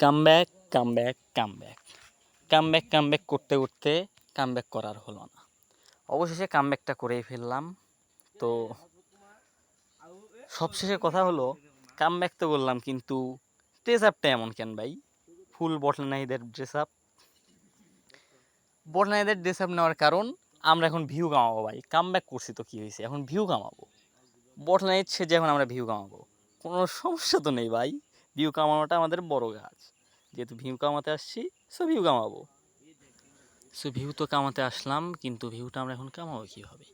Come back come back come back come back come back করতে করতে come back করার হলো না। অবশেষে কাম ব্যাকটা করেই ফেললাম। তো সবশেষে কথা হলো কাম ব্যাক তো করলাম কিন্তু ড্রেস আপটা এমন কেন ভাই? ফুল বটলানাইদের ড্রেস আপ বটলানাইদের ড্রেস আপ নেওয়ার কারণ আমরা এখন ভিউ কামাবো ভাই। কাম ব্যাক করছি তো কী হয়েছে? এখন ভিউ কামাবো। বটলাইট সেজে এখন আমরা ভিউ কামাবো। কোনো সমস্যা তো নেই ভাই। ভিউ কামানোটা আমাদের বড় কাজ। যেহেতু ভিউ কামাতে আসছি সো ভিউ কামাবো। সো ভিউ তো কামাতে আসলাম, কিন্তু ভিউটা আমরা এখন কামাবো কীভাবে?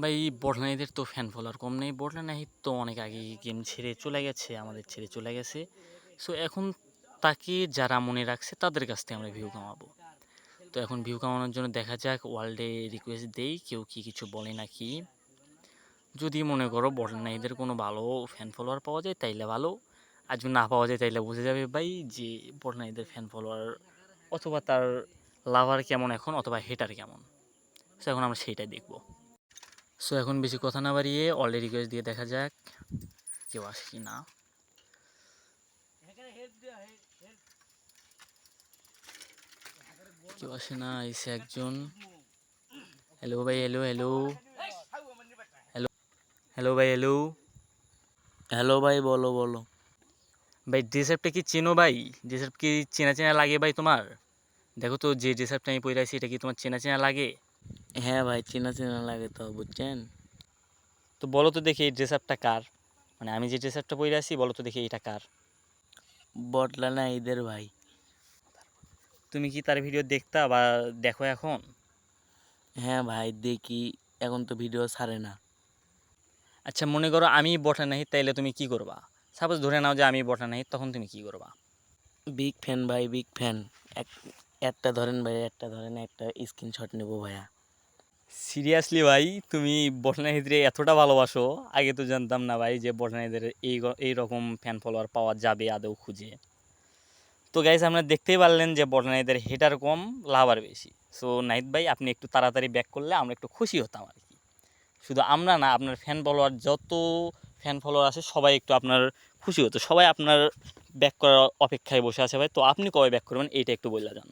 ভাই বটলাইদের তো ফ্যান ফলোয়ার কম নেই। বটলাইট তো অনেক আগে গেম ছেড়ে চলে গেছে, আমাদের ছেড়ে চলে গেছে। সো এখন তাকে যারা মনে রাখছে, তাদের কাছ থেকে আমরা ভিউ কামাবো। তো এখন ভিউ কামানোর জন্য দেখা যাক ওয়ার্ল্ডে রিকোয়েস্ট দেই, কেউ কি কিছু বলে নাকি? যদি মনে করো বটলাইদের কোনো ভালো ফ্যান ফলোয়ার পাওয়া যায়, তাইলে ভালো। আর যদি না পাওয়া যায় তাইলে বুঝে যাবে ভাই যে বটলাইদের ফ্যান ফলোয়ার অথবা তার লাভার কেমন এখন অথবা হেটার কেমন। সো এখন আমরা সেইটাই দেখব। সো এখন বেশি কথা না বাড়িয়ে অলরেডি রিকোয়েস্ট দিয়ে দেখা যাক কেউ আসে কি না কেউ আসে না, এসে একজন। হ্যালো ভাই হ্যালো হ্যালো হ্যালো হ্যালো ভাই হ্যালো হ্যালো ভাই, বলো বলো। ভাই ড্রেসআপটা কি চেনো ভাই? ড্রেসআপ কি চেনা চেনা লাগে ভাই তোমার? দেখো তো যে ড্রেসআপটা আমি পরে আছি এটা কি তোমার চেনা চেনা লাগে? হ্যাঁ ভাই চেনা চেনা লাগে তো বুঝছেন? তো বলো তো দেখি এই ড্রেসআপটা কার? মানে আমি যে ড্রেসআপটা পরে আছি বলো তো দেখি এটা কার? বটলা না ঈদের ভাই। তুমি কি তার ভিডিও দেখতা বা দেখো এখন? হ্যাঁ ভাই দেখি এখন তো ভিডিও ছাড়ে না। আচ্ছা মনে করো আমি বটা নাহি তাইলে তুমি কি করবা? সাপোজ ধরে নাও যে আমি বটা নাহি তখন তুমি কি করবা? বিগ ফ্যান ভাই বিগ ফ্যান এক একটা ধরেন ভাই একটা ধরেন একটা স্ক্রিনশট নেব ভাইয়া। সিরিয়াসলি ভাই তুমি বটনাহিদের এতটা ভালোবাসো আগে তো জানতাম না ভাই যে বটনাহিদের এই এই রকম ফ্যান ফলোয়ার পাওয়া যাবে আদৌ খুঁজে। তো গাইজ আপনারা দেখতেই পারলেন যে বটনাহিদের হেটার কম লাভার বেশি। সো নাহিদ ভাই আপনি একটু তাড়াতাড়ি ব্যাক করলে আমরা একটু খুশি হতাম আর কি। শুধু আমরা না আপনার ফ্যান ফলোয়ার যত ফ্যান ফলোয়ার আছে, সবাই একটু আপনার খুশি হতো। সবাই আপনার ব্যাক করার অপেক্ষায় বসে আছে ভাই। তো আপনি কবে ব্যাক করবেন, এইটা একটু বললে যান